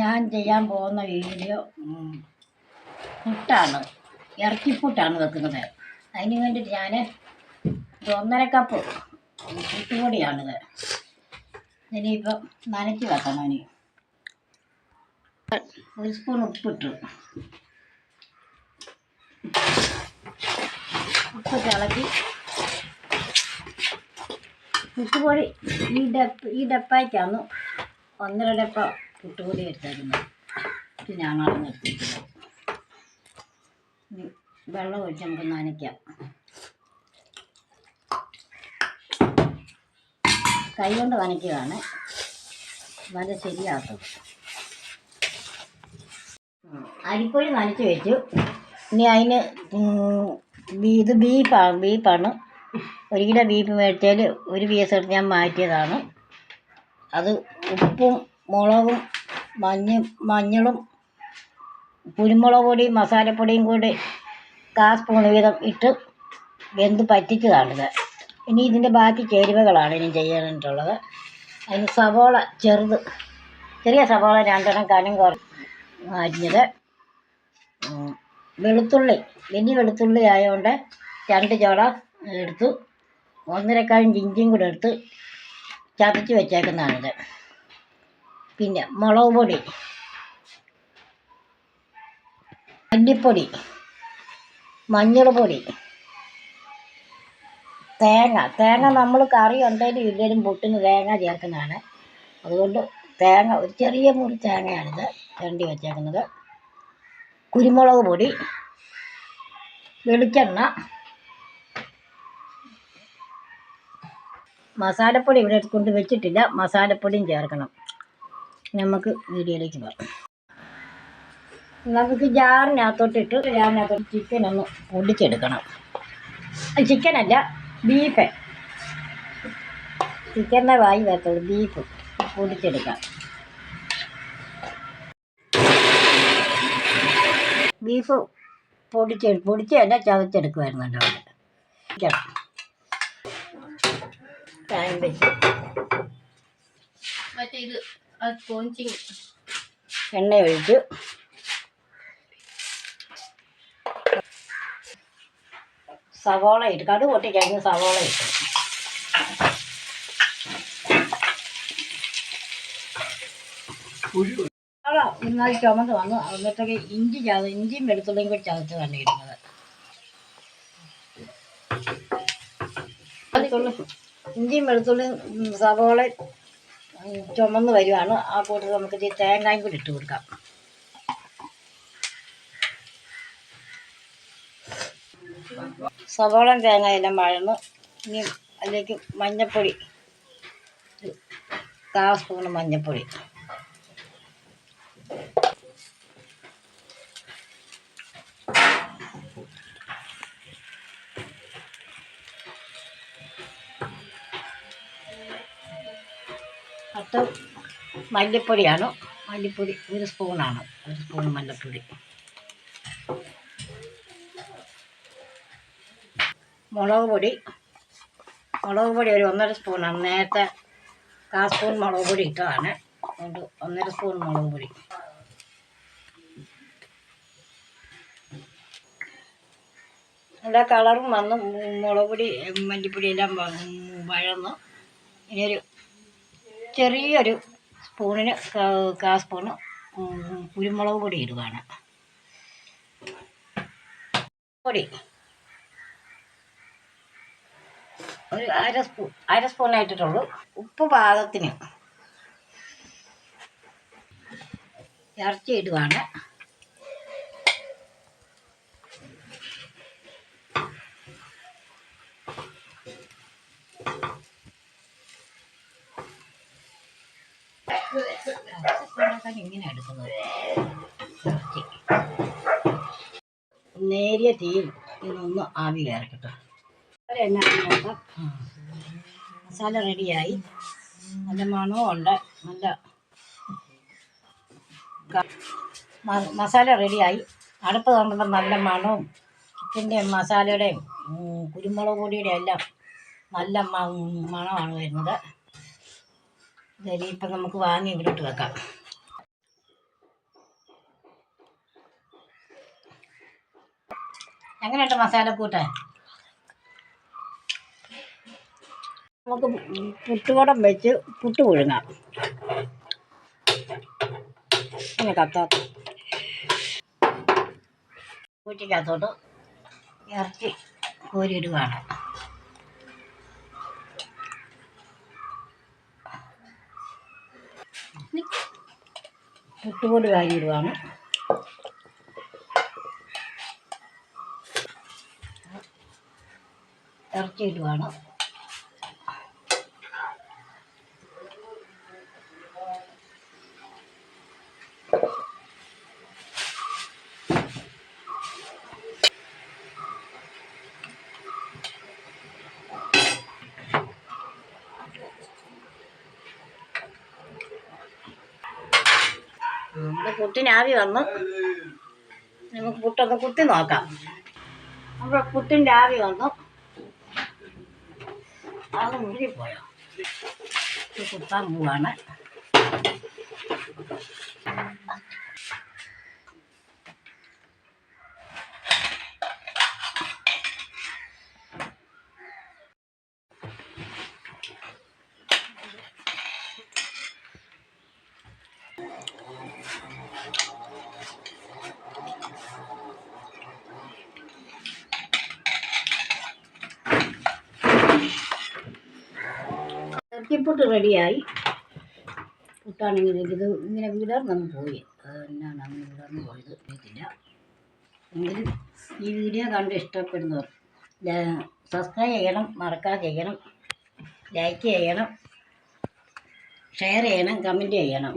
ഞാൻ ചെയ്യാൻ പോകുന്ന വീഡിയോ പുട്ടാണ്. ഇറച്ചിപ്പുട്ടാണ് വെക്കുന്നത്. അതിന് വേണ്ടിയിട്ട് ഞാൻ ഒന്നര കപ്പ് പുട്ടുപൊടിയാണിത് ഇനിയിപ്പം നനച്ച് വെക്കണം ഇനി. ഒരു സ്പൂൺ ഉപ്പിട്ടു. ഉപ്പ് തിളക്കി. പുട്ടുപൊടി ഈ ഡപ്പ് ഈ ഡപ്പായിട്ടാണ് ഒന്നര ഡപ്പ പുട്ടുപൊടി വരുത്തായിരുന്നു ഇത് ഞങ്ങളെ നിർത്തി വെള്ളം ഒഴിച്ച് നമുക്ക് നനയ്ക്കാം. കൈ കൊണ്ട് നനയ്ക്കുകയാണ്. നല്ല ശരിയാക്കും. അരിപ്പൊഴി നനച്ച് വെച്ചു. ഇനി അതിന് ഇത് ബീഫാണ് ബീഫാണ്. ഒരു കിലോ ബീഫ് മേടിച്ചാൽ ഒരു പീസ് എടുത്ത് ഞാൻ മാറ്റിയതാണ്. അത് ഉപ്പും മുളകും മഞ്ഞ മഞ്ഞളും കുരുമുളക് പൊടിയും മസാലപ്പൊടിയും കൂടി കാ സ്പൂൺ വീതം ഇട്ട് വെന്ത് പറ്റിച്ചതാണിത് ഇനി ഇതിന്റെ ബാക്കി ചേരുവകളാണ് ഇനി ചെയ്യാനായിട്ടുള്ളത്. അതിന് സവോള ചെറുത് ചെറിയ സവോള രണ്ടെണ്ണം കനം കുറ അരിഞ്ഞത്. വെളുത്തുള്ളി വലിയ വെളുത്തുള്ളി ആയതുകൊണ്ട് രണ്ട് ചോള എടുത്തു. ഒന്നരക്കാഴും ജിഞ്ചിയും കൂടെ എടുത്ത് ചതച്ച് വെച്ചേക്കുന്നതാണിത്. പിന്നെ മുളക് പൊടി മല്ലിപ്പൊടി മഞ്ഞൾ പൊടി തേങ്ങ. തേങ്ങ നമ്മൾ കറി ഉണ്ടെങ്കിലും ഇല്ലെങ്കിലും പുട്ടിന് തേങ്ങ ചേർക്കുന്നതാണ്. അതുകൊണ്ട് തേങ്ങ ഒരു ചെറിയ മുറി തേങ്ങയാണിത് ചിരണ്ടി വെച്ചേക്കുന്നത്. കുരുമുളക് പൊടി വെളിച്ചെണ്ണ മസാലപ്പൊടി ഇവിടെ കൊണ്ട് വെച്ചിട്ടില്ല മസാലപ്പൊടിയും ചേർക്കണം. നമുക്ക് വീഡിയോയിലേക്ക് പോകാം നമുക്ക് ജാറിനകത്തോട്ടിട്ട് ജാറിനകത്തോട്ട് ചിക്കൻ ഒന്ന് പൊടിച്ചെടുക്കണം. ചിക്കനല്ല ബീഫ് ചിക്കന്റെ വായി വരത്തുള്ളൂ ബീഫ് പൊടിച്ചെടുക്കാം. ബീഫ് പൊടിച്ച് പൊടിച്ചല്ല ചതച്ചെടുക്കുമായിരുന്നല്ലോ അവിടെ. ടൈം വെച്ച്. മറ്റേ ഇത് സ്പോഞ്ചിങ് എണ്ണ ഒഴിച്ചു സവോള ഇട്ട് കടു പൊട്ടിക്കഴിഞ്ഞ് സവോള ഇട്ടു സവോള നന്നായി ചുമന്ന് വന്നു. എന്നിട്ടൊക്കെ ഇഞ്ചി ചത ഇഞ്ചിയും വെളുത്തുള്ളിയും കൂടി ചതച്ച് തന്നെ ഇടുന്നത് ഇഞ്ചിയും വെളുത്തുള്ളിയും സവോളയും ചുമന്ന് വരുവാണ്. ആ കൂട്ടത്തിൽ നമുക്ക് തേങ്ങായും കൂടി ഇട്ട് കൊടുക്കാം. സവോളയും തേങ്ങയെല്ലാം വഴന്ന് ഇനി അതിലേക്ക് മഞ്ഞൾപ്പൊടി കാ സ്പൂണ് മഞ്ഞൾപ്പൊടി അടുത്ത മല്ലിപ്പൊടിയാണ്. മല്ലിപ്പൊടി ഒരു സ്പൂണാണ്. ഒരു സ്പൂൺ മല്ലിപ്പൊടി. മുളക് പൊടി. മുളക് പൊടി ഒരു ഒന്നര സ്പൂണാണ്. നേരത്തെ കാ സ്പൂൺ മുളക് പൊടി ഇട്ടതാണ്. അതുകൊണ്ട് ഒന്നര സ്പൂൺ മുളക് പൊടി. നല്ല കളറും വന്നു. മുളക് പൊടി മല്ലിപ്പൊടി എല്ലാം വ- വഴന്ന്. ഇനിയൊരു ചെറിയൊരു സ്പൂണിന് കാ- സ്പൂണ് കുരുമുളക് പൊടി ഇടുകയാണ് പൊടി. ഒരു അര സ്പൂൺ അര സ്പൂൺ ആയിട്ടിട്ടുള്ളൂ. ഉപ്പ് പാകത്തിന് ഇറച്ചി ഇടുകയാണ് ഉണ്ടാക്കാൻ ഇങ്ങനെ എടുക്കുന്നത് നേരിയ തീയിൽ ഇതൊന്ന് ആവി കയറക്കട്ടെ. എണ്ണ മസാല റെഡിയായി. നല്ല മണവും ഉണ്ട്. നല്ല മസാല റെഡിയായി. അടുപ്പ് തുറന്നപ്പോൾ നല്ല മണവും ചിക്കന്റെ മസാലയുടെയും കുരുമുളക് പൊടിയുടെ എല്ലാം നല്ല മണമാണ് വരുന്നത്. ഇപ്പം നമുക്ക് വാങ്ങി ഇവിടോട്ട് വെക്കാം. എങ്ങനെയുണ്ട് മസാലക്കൂട്ട് നമുക്ക് പുട്ടുകുടം വെച്ച് പുട്ട് പുഴുങ്ങാം. അങ്ങനെ കത്താത്ത കൂറ്റിക്കകത്തോട്ട് ഇറച്ചി കോരിയിടുകയാണ് പുട്ടുപൊടി വാരിയിടുകയാണ് ഇടുകയാണ് നമ്മുടെ പുട്ടിന് ആവി വന്നു. നമുക്ക് പുട്ടൊന്ന് കുത്തി നോക്കാം. നമ്മുടെ പുട്ടിന്റെ ആവി വന്നു. അത് ഇത് കുത്താൻ പോവാണ്. ഇറച്ചിപ്പുട്ട് റെഡിയായി. പുട്ടാണെങ്കിൽ ഇത് ഇങ്ങനെ വിടർന്നങ്ങ് പോയി. എന്നാണ് അങ്ങനെ വിടർന്ന് പോയത് അറിയത്തില്ല. എങ്കിലും ഈ വീഡിയോ കണ്ട് ഇഷ്ടപ്പെടുന്നവർ സബ്സ്ക്രൈബ് ചെയ്യണം മറക്കാതെ ചെയ്യണം ലൈക്ക് ചെയ്യണം ഷെയർ ചെയ്യണം കമന്റ് ചെയ്യണം.